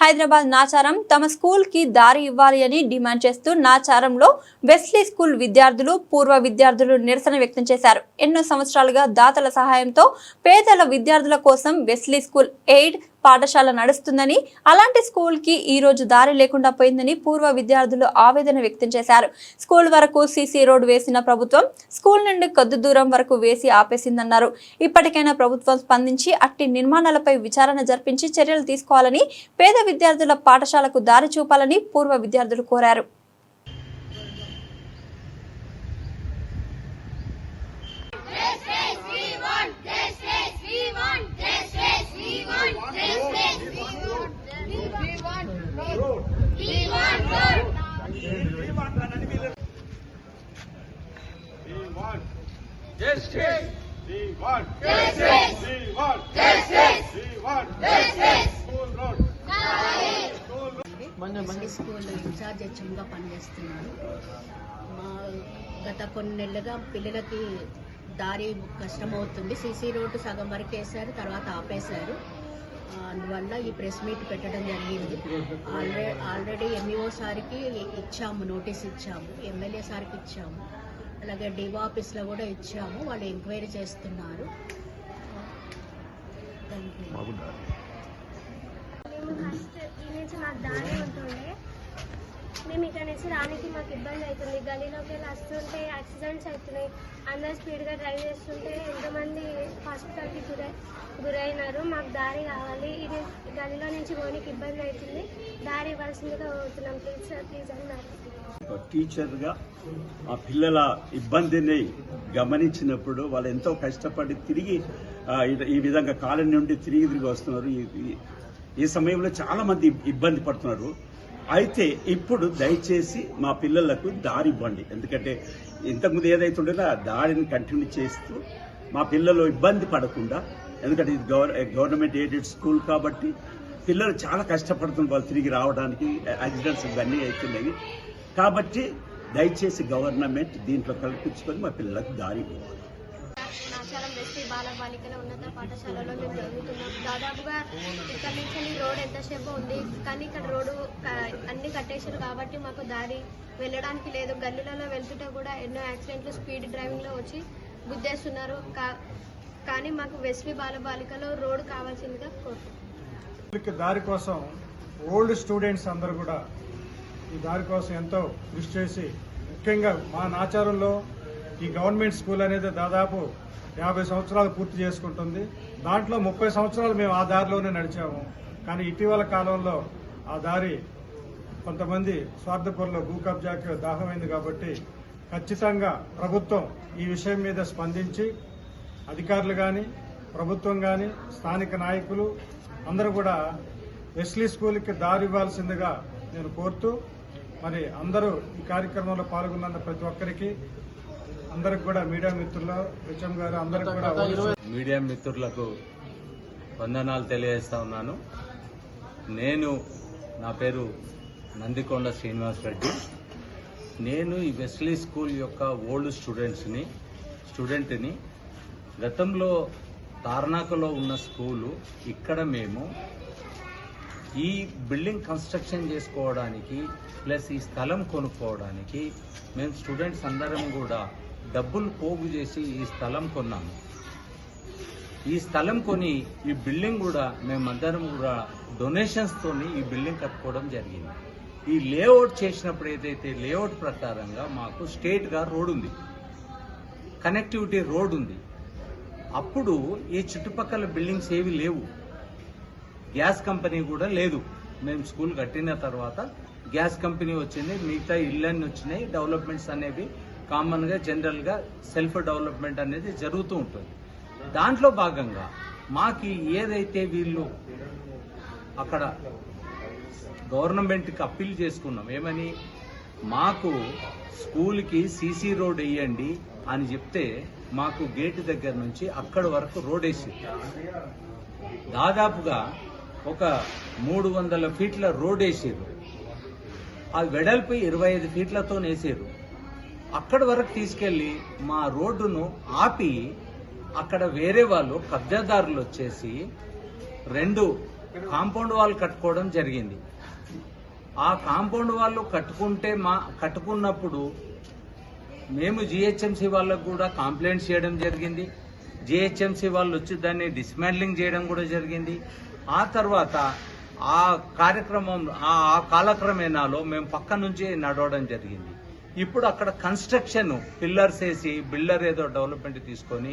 హైదరాబాద్ నాచారం తమ స్కూల్కి దారి ఇవ్వాలి అని డిమాండ్ చేస్తూ నాచారంలో వెస్లీ స్కూల్ విద్యార్థులు పూర్వ విద్యార్థులు నిరసన వ్యక్తం చేశారు. ఎన్నో సంవత్సరాలుగా దాతల సహాయంతో పేదల విద్యార్థుల కోసం వెస్లీ స్కూల్ ఎయిడ్ పాఠశాల నడుస్తుందని అలాంటి స్కూల్కి ఈ రోజు దారి లేకుండా పోయిందని పూర్వ విద్యార్థులు ఆవేదన వ్యక్తం చేశారు. స్కూల్ వరకు సీసీ రోడ్ వేసిన ప్రభుత్వం స్కూల్ నుండి కొద్ది దూరం వరకు వేసి ఆపేసిందన్నారు. ఇప్పటికైనా ప్రభుత్వం స్పందించి అట్టి నిర్మాణాలపై విచారణ జరిపించి చర్యలు తీసుకోవాలని పేద విద్యార్థుల పాఠశాలకు దారి చూపాలని పూర్వ విద్యార్థులు కోరారు. Want justice. We want justice. We want justice. We want justice. School road. School road. మంచి స్కూల్ ఇన్ఛార్జ్ హెచ్ఎంగా మా గత కొన్ని నెలలుగా పిల్లలకి దారి కష్టమవుతుంది సీసీ రోడ్డు సగం వరకు వేశారు తర్వాత ఆపేశారు అందువల్ల ఈ ప్రెస్ మీట్ పెట్టడం జరిగింది ఆల్రెడీ ఆల్రెడీ ఎంఈఓ సార్కి ఇచ్చాము నోటీస్ ఇచ్చాము ఎమ్మెల్యే సార్కి ఇచ్చాము అలాగే డివో ఆఫీస్లో కూడా ఇచ్చాము. వాళ్ళు ఎంక్వైరీ చేస్తున్నారు. Thank you. మేము ఫస్ట్ ఈ నుంచి మాకు దారి ఉంటుండే. మేము ఇక్కడ నుంచి రానికి మాకు ఇబ్బంది అవుతుంది. గలీలోకి వెళ్ళి వస్తుంటే యాక్సిడెంట్స్ అవుతున్నాయి. అందరు స్పీడ్గా డ్రైవ్ చేస్తుంటే ఎంతమంది హాస్పిటల్కి గురై గురైనారు. మాకు దారి కావాలి. ఇది గలీలో నుంచి పోనీకి ఇబ్బంది అవుతుంది. దారి ఇవ్వాల్సిందిగా కోరుతున్నాం. ప్లీజ్ సార్ ప్లీజ్ అన్నారు. టీచర్గా ఆ పిల్లల ఇబ్బందిని గమనించినప్పుడు వాళ్ళు ఎంతో కష్టపడి తిరిగి ఈ- విధంగా కాలం నుండి తిరిగి తిరిగి వస్తున్నారు. ఈ- ఈ- సమయంలో చాలామంది ఇబ్బంది పడుతున్నారు. అయితే ఇప్పుడు దయచేసి మా పిల్లలకు దారి ఇవ్వండి. ఎందుకంటే ఇంతకుముందు ఏదైతే ఉండేదో ఆ దారిని కంటిన్యూ చేస్తూ మా పిల్లలు ఇబ్బంది పడకుండా ఎందుకంటే ఇది గవర్ గవర్నమెంట్ ఎయిడెడ్ స్కూల్ కాబట్టి పిల్లలు చాలా కష్టపడుతున్నారు వాళ్ళు తిరిగి రావడానికి యాక్సిడెంట్స్ ఇవన్నీ అవుతున్నాయి. కాబట్టి దయచేసి గవర్నమెంట్ దీంట్లో కల్పించుకొని మా పిల్లలకు దారి ఇవ్వాలి నాచారం వెస్టీ బాల బాలికల ఉన్నత పాఠశాలలో మేము చదువుతున్నాం దాదాపుగా ఇక్కడ నుంచి రోడ్ ఎంతసేపు ఉంది? కానీ ఇక్కడ రోడ్డు అన్ని కట్టేశారు కాబట్టి మాకు దారి వెళ్ళడానికి లేదు. గల్లీలలో వెళ్తుంటే కూడా ఎన్నో యాక్సిడెంట్లు స్పీడ్ డ్రైవింగ్లో వచ్చి గుద్దేస్తున్నారు. కానీ మాకు వెస్వి బాల బాలికలో రోడ్ కావాల్సిందిగా కోరుతున్నాం. దారి కోసం ఓల్డ్ స్టూడెంట్స్ అందరూ కూడా ఈ దారి కోసం ఎంతో కృషి చేసి ముఖ్యంగా మా నాచారంలో ఈ గవర్నమెంట్ స్కూల్ అనేది దాదాపు యాభై సంవత్సరాలు పూర్తి చేసుకుంటుంది. దాంట్లో ముప్పై సంవత్సరాలు మేము ఆ దారిలోనే నడిచాము. కానీ ఇటీవల కాలంలో ఆ దారి కొంతమంది స్వార్థపరులో భూ కబ్జాకి దాహమైంది కాబట్టి ఖచ్చితంగా ప్రభుత్వం ఈ విషయం మీద స్పందించి అధికారులు కానీ ప్రభుత్వం కానీ స్థానిక నాయకులు అందరూ కూడా వెస్లీ స్కూల్కి దారి ఇవ్వాల్సిందిగా నేను కోరుతూ మరి అందరూ ఈ కార్యక్రమంలో పాల్గొన్న ప్రతి ఒక్కరికి అందరికి కూడా మీడియా మిత్రులు హెచ్ఎం గారు అందరికి కూడా మీడియా మిత్రులకు వందనాలు తెలియజేస్తా ఉన్నాను. నేను నా పేరు నందికొండ శ్రీనివాస్ రెడ్డి. నేను ఈ వెస్లీ స్కూల్ యొక్క ఓల్డ్ స్టూడెంట్స్ని స్టూడెంట్ని గతంలో తార్నాకలో ఉన్న స్కూలు ఇక్కడ మేము ఈ బిల్డింగ్ కన్స్ట్రక్షన్ చేసుకోవడానికి ప్లస్ ఈ స్థలం కొనుక్కోవడానికి మేము స్టూడెంట్స్ అందరం కూడా డబ్బులు పోగు చేసి ఈ స్థలం కొన్నాము ఈ స్థలం కొని ఈ బిల్డింగ్ కూడా మేమందరం కూడా డొనేషన్స్ తోని ఈ బిల్డింగ్ కట్టుకోవడం జరిగింది. ఈ లేఅవుట్ చేసినప్పుడు ఏదైతే లేఅవుట్ ప్రకారంగా మాకు స్టేట్గా రోడ్ ఉంది. కనెక్టివిటీ రోడ్ ఉంది. అప్పుడు ఈ చుట్టుపక్కల బిల్డింగ్స్ ఏవి లేవు. గ్యాస్ కంపెనీ కూడా లేదు. మేము స్కూల్ కట్టిన తర్వాత గ్యాస్ కంపెనీ వచ్చింది. మిగతా ఇళ్ళన్నీ వచ్చినాయి. డెవలప్మెంట్స్ అనేవి కామన్గా జనరల్గా సెల్ఫ్ డెవలప్మెంట్ అనేది జరుగుతూ ఉంటుంది. దాంట్లో భాగంగా మాకి ఏదైతే వీళ్ళు అక్కడ గవర్నమెంట్కి అప్పీల్ చేసుకున్నాం ఏమని? మాకు స్కూల్కి సీసీ రోడ్ వేయండి అని చెప్తే మాకు గేట్ దగ్గర నుంచి అక్కడ వరకు రోడ్ వేసి దాదాపుగా ఒక మూడు వందల ఫీట్ల రోడ్ వేసారు ఆ వెడల్పు ఇరవై ఐదు ఫీట్లతో వేసారు అక్కడి వరకు తీసుకెళ్ళి మా రోడ్డును ఆపి అక్కడ వేరే వాళ్ళు కబ్జాదారులు వచ్చేసి రెండు కాంపౌండ్ వాల్ కట్టుకోవడం జరిగింది. ఆ కాంపౌండ్ వాళ్ళు కట్టుకుంటే మా కట్టుకున్నప్పుడు మేము జిహెచ్ఎంసీ వాళ్ళకు కూడా కంప్లైంట్ చేయడం జరిగింది. జిహెచ్ఎంసీ వాళ్ళు వచ్చి దాన్ని డిస్మాండ్లింగ్ చేయడం కూడా జరిగింది. ఆ తర్వాత ఆ కార్యక్రమం ఆ కాలక్రమేణాలో మేము పక్క నుంచి నడవడం జరిగింది. ఇప్పుడు అక్కడ కన్స్ట్రక్షన్ పిల్లర్స్ వేసి బిల్డర్ ఏదో డెవలప్మెంట్ తీసుకొని